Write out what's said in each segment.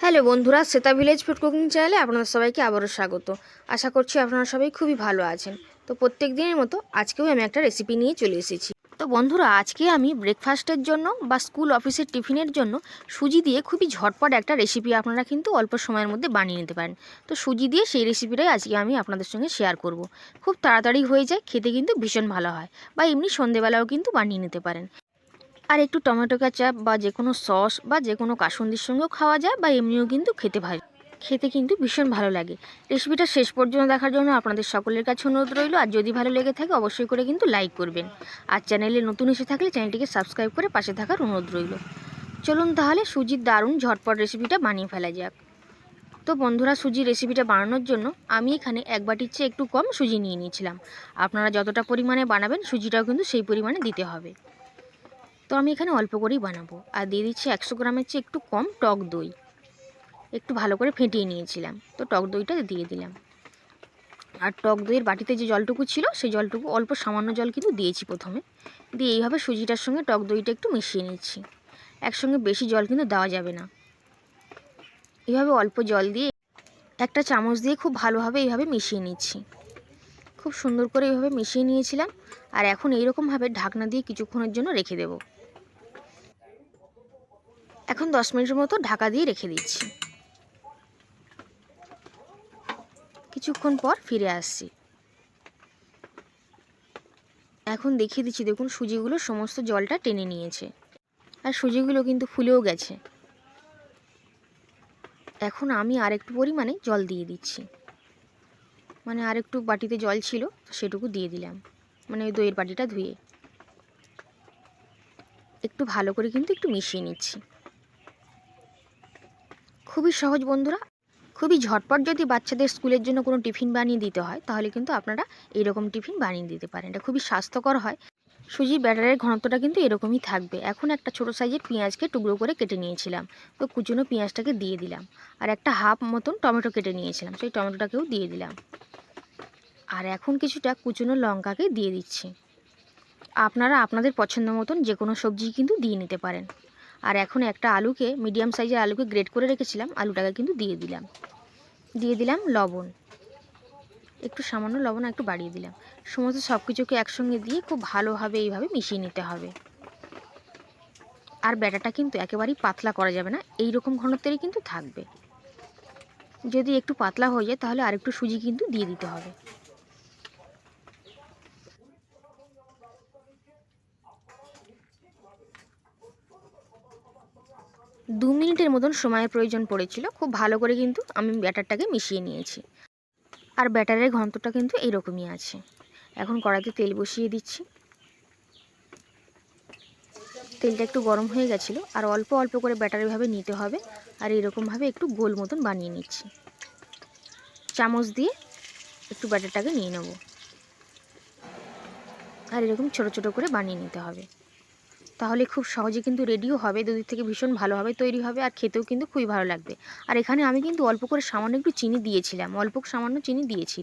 Hello বন্ধুরা, Shweta village food cooking চ্যানেলে আপনাদের সবাইকে আবারও স্বাগত। আশা করছি আপনারা সবাই খুবই ভালো আছেন। তো প্রত্যেক দিনের মতো আজকেও আমি একটা রেসিপি নিয়ে চলে এসেছি। তো বন্ধুরা, আজকে আমি ব্রেকফাস্টের জন্য বা স্কুল অফিসের টিফিনের জন্য সুজি দিয়ে খুবই ঝটপট একটা রেসিপি আপনারা কিন্তু অল্প সময়ের মধ্যে বানিয়ে নিতে পারেন। তো সুজি দিয়ে সেই রেসিপিটাই আজকে আমি আপনাদের সঙ্গে শেয়ার করব। খুব তাড়াতাড়ি হয়ে যায়, খেতে কিন্তু ভীষণ ভালো হয় বা এমনি সন্ধেবেলাও কিন্তু বানিয়ে নিতে পারেন। আর একটু টমেটো কেচাপ বা যে কোনো সস বা যে কোনো কাসুন্দির সঙ্গেও খাওয়া যায় বা এমনিও কিন্তু খেতে ভালো খেতে কিন্তু ভীষণ ভালো লাগে। রেসিপিটা শেষ পর্যন্ত দেখার জন্য আপনাদের সকলের কাছে অনুরোধ রইল, আর যদি ভালো লেগে থাকে অবশ্যই করে কিন্তু লাইক করবেন। আর চ্যানেলে নতুন এসে থাকলে চ্যানেলটিকে সাবস্ক্রাইব করে পাশে থাকার অনুরোধ রইল। চলুন তাহলে সুজির দারুণ ঝটপট রেসিপিটা বানিয়ে ফেলা যাক। তো বন্ধুরা সুজি রেসিপিটা বানানোর জন্য আমি এখানে এক বাটির চেয়ে একটু কম সুজি নিয়ে নিয়েছিলাম। আপনারা যতটা পরিমাণে বানাবেন সুজিটাও কিন্তু সেই পরিমাণে দিতে হবে। তো আমি এখানে অল্প করেই বানাবো। আর দিয়ে দিচ্ছি একশো গ্রামের চেয়ে একটু কম টক দই। একটু ভালো করে ফেটিয়ে নিয়েছিলাম। তো টক দইটা দিয়ে দিলাম। আর টক দইয়ের বাটিতে যে জলটুকু ছিল, সেই জলটুকু অল্প সামান্য জল কিন্তু দিয়েছি প্রথমে। দিয়ে এইভাবে সুজিটার সঙ্গে টক দইটা একটু মিশিয়ে নিচ্ছি। একসঙ্গে বেশি জল কিন্তু দেওয়া যাবে না। এইভাবে অল্প জল দিয়ে একটা চামচ দিয়ে খুব ভালোভাবে এইভাবে মিশিয়ে নিচ্ছি। খুব সুন্দর করে এইভাবে মিশিয়ে নিয়েছিলাম। আর এখন এইরকমভাবে ঢাকনা দিয়ে কিছুক্ষণের জন্য রেখে দেব। এখন দশ মিনিটের মতো ঢাকা দিয়ে রেখে দিচ্ছি। কিছুক্ষণ পর ফিরে আসছি। এখন দেখিয়ে দিচ্ছি, দেখুন সুজিগুলো সমস্ত জলটা টেনে নিয়েছে। আর সুজিগুলো কিন্তু ফুলেও গেছে। এখন আমি আর একটু পরিমাণে জল দিয়ে দিচ্ছি। মানে আর একটু বাটিতে জল ছিল সেটুকু দিয়ে দিলাম। মানে ওই দইয়ের বাটিটা ধুয়ে। একটু ভালো করে কিন্তু একটু মিশিয়ে নিচ্ছি। খুবই সহজ বন্ধুরা। খুবই ঝটপট যদি বাচ্চাদের স্কুলের জন্য কোনো টিফিন বানিয়ে দিতে হয়, তাহলে কিন্তু আপনারা এরকম টিফিন বানিয়ে দিতে পারেন। এটা খুবই স্বাস্থ্যকর হয়। সুজির ব্যাটারের ঘনত্বটা কিন্তু এরকমই থাকবে। এখন একটা ছোটো সাইজের পেঁয়াজকে টুকরো করে কেটে নিয়েছিলাম। তো কুচুনো পেঁয়াজটাকে দিয়ে দিলাম। আর একটা হাফ মতন টমেটো কেটে নিয়েছিলাম। সেই টমেটোটাকেও দিয়ে দিলাম। আর এখন কিছুটা কুচুনো লঙ্কাকে দিয়ে দিচ্ছি। আপনারা আপনাদের পছন্দ মতন যে কোনো সবজি কিন্তু দিয়ে নিতে পারেন। আর এখন একটা আলুকে মিডিয়াম সাইজের আলুকে গ্রেট করে রেখেছিলাম, আলুটাকে কিন্তু দিয়ে দিলাম। দিয়ে দিলাম লবণ। একটু সামান্য লবণ একটু বাড়িয়ে দিলাম। সমস্ত সব কিছুকে একসঙ্গে দিয়ে খুব ভালোভাবে এইভাবে মিশিয়ে নিতে হবে। আর ব্যাটাটা কিন্তু একেবারেই পাতলা করা যাবে না এই রকম ঘনত্বেরই কিন্তু থাকবে। যদি একটু পাতলা হয়ে যায় তাহলে আরেকটু সুজি কিন্তু দিয়ে দিতে হবে। দু মিনিটের মতন সময়ের প্রয়োজন পড়েছিল। খুব ভালো করে কিন্তু আমি ব্যাটারটাকে মিশিয়ে নিয়েছি। আর ব্যাটারের ঘনত্বটা কিন্তু এরকমই আছে। এখন কড়াইতে তেল বসিয়ে দিচ্ছি। তেলটা একটু গরম হয়ে গেছিল। আর অল্প অল্প করে ব্যাটার এভাবে নিতে হবে। আর এরকমভাবে একটু গোল মতন বানিয়ে নিচ্ছি। চামচ দিয়ে একটু ব্যাটারটাকে নিয়ে নেব। আর এরকম ছোট ছোট করে বানিয়ে নিতে হবে। তাহলে খুব সহজে কিন্তু রেডিও হবে, দুদিক থেকে ভীষণ ভালোভাবে তৈরি হবে আর খেতেও কিন্তু খুবই ভালো লাগবে। আর এখানে আমি কিন্তু অল্প করে সামান্য একটু চিনি দিয়েছিলাম, অল্প সামান্য চিনি দিয়েছি।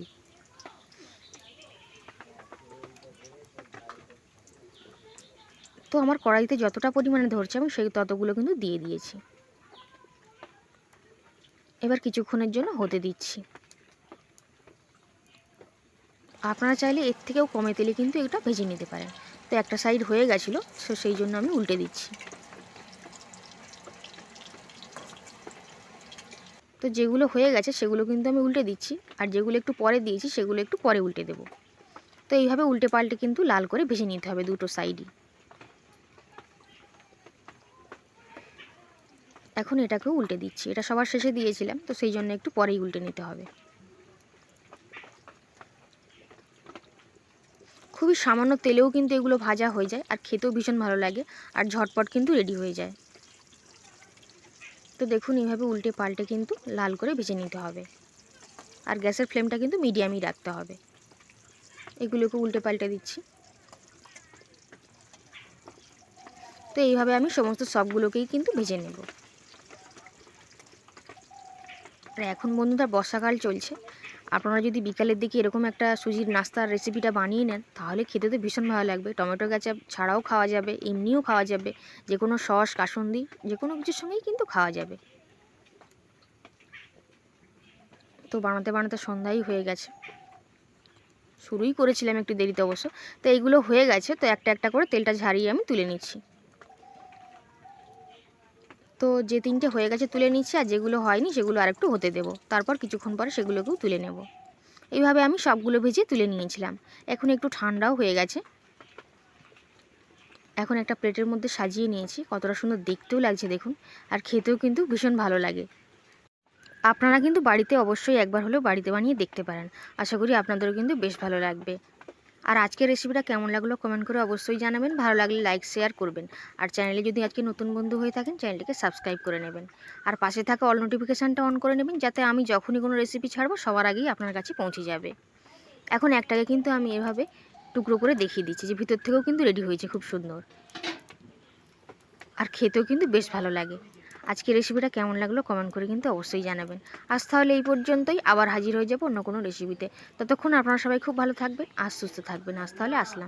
তো আমার কড়াইতে যতটা পরিমাণে ধরছে আমি সেই ততগুলো কিন্তু দিয়ে দিয়েছি। এবার কিছুক্ষণের জন্য হতে দিচ্ছি। আপনারা চাইলে এর থেকেও কমে তেলে কিন্তু এটা ভেজে নিতে পারেন। তো একটা সাইড হয়ে গেছিল সো সেই জন্য আমি উল্টে দিচ্ছি। তো যেগুলো হয়ে গেছে সেগুলো কিন্তু আমি উল্টে দিচ্ছি, আর যেগুলো একটু পরে দিয়েছি সেগুলো একটু পরে উল্টে দেবো। তো এইভাবে উল্টে পাল্টে কিন্তু লাল করে ভেজে নিতে হবে দুটো সাইডই এখন এটাকেও উল্টে দিচ্ছি, এটা সবার শেষে দিয়েছিলাম, তো সেই জন্য একটু পরেই উল্টে নিতে হবে। খুবই সামান্য তেলেও কিন্তু এগুলো ভাজা হয়ে যায় আর খেতেও ভীষণ ভালো লাগে আর ঝটপট কিন্তু রেডি হয়ে যায়। তো দেখুন এইভাবে উল্টে পাল্টে কিন্তু লাল করে ভেজে নিতে হবে। আর গ্যাসের ফ্লেমটা কিন্তু মিডিয়ামই রাখতে হবে। এগুলোকে উল্টে পাল্টে দিচ্ছি। তো এইভাবে আমি সমস্ত সবগুলোকেই কিন্তু ভেজে নেব। আর এখন বন্ধুরা বর্ষাকাল চলছে আপনারা যদি বিকালের দিকে এরকম একটা সুজির নাস্তার রেসিপিটা বানিয়ে নেন, তাহলে খেতে তো ভীষণ ভালো লাগবে। টমেটো গাছা ছাড়াও খাওয়া যাবে, এমনিও খাওয়া যাবে। যে কোনো সস, কাসুন্দি, যে কোনো কিছুর সঙ্গেই কিন্তু খাওয়া যাবে। তো বানাতে বানাতে সন্ধ্যাই হয়ে গেছে। শুরুই করেছিলাম একটু দেরিতে অবশ্য। তো এইগুলো হয়ে গেছে, তো একটা একটা করে তেলটা ঝারিয়ে আমি তুলে নিচ্ছি। তো যে তিনটে হয়ে গেছে তুলে নিচ্ছি, আর যেগুলো হয়নি সেগুলো আরেকটু হতে দেবো। তারপর কিছুক্ষণ পরে সেগুলোকেও তুলে নেব। এইভাবে আমি সবগুলো ভেজে তুলে নিয়েছিলাম। এখন একটু ঠান্ডাও হয়ে গেছে। এখন একটা প্লেটের মধ্যে সাজিয়ে নিয়েছি। কতটা সুন্দর দেখতেও লাগছে, দেখুন। আর খেতেও কিন্তু ভীষণ ভালো লাগে। আপনারা কিন্তু বাড়িতে অবশ্যই একবার হলেও বাড়িতে বানিয়ে দেখতে পারেন। আশা করি আপনাদেরও কিন্তু বেশ ভালো লাগবে। আর আজকের রেসিপিটা কেমন লাগল কমেন্ট করে অবশ্যই জানাবেন। ভালো লাগলে লাইক শেয়ার করবেন। আর চ্যানেলে যদি আজকে নতুন বন্ধু হয়ে থাকেন চ্যানেলটিকে সাবস্ক্রাইব করে নেবেন। আর পাশে থাকা অল নোটিফিকেশানটা অন করে নেবেন, যাতে আমি যখনই কোনো রেসিপি ছাড়বো, সবার আগেই আপনার কাছে পৌঁছে যাবে। এখন একটাকে কিন্তু আমি এভাবে টুকরো করে দেখিয়ে দিচ্ছি যে ভিতর থেকেও কিন্তু রেডি হয়েছে খুব সুন্দর। আর খেতেও কিন্তু বেশ ভালো লাগে। আজকে রেসিপিটা কেমন লাগল কমেন্ট করে কিন্তু অবশ্যই জানাবেন। আজ তাহলে এই পর্যন্তই, আবার হাজির হয়ে যাব অন্য কোনো রেসিপিতে ততক্ষণ আপনারা সবাই খুব ভালো থাকবেন আর সুস্থ থাকবেন। আজ তাহলে আসলাম।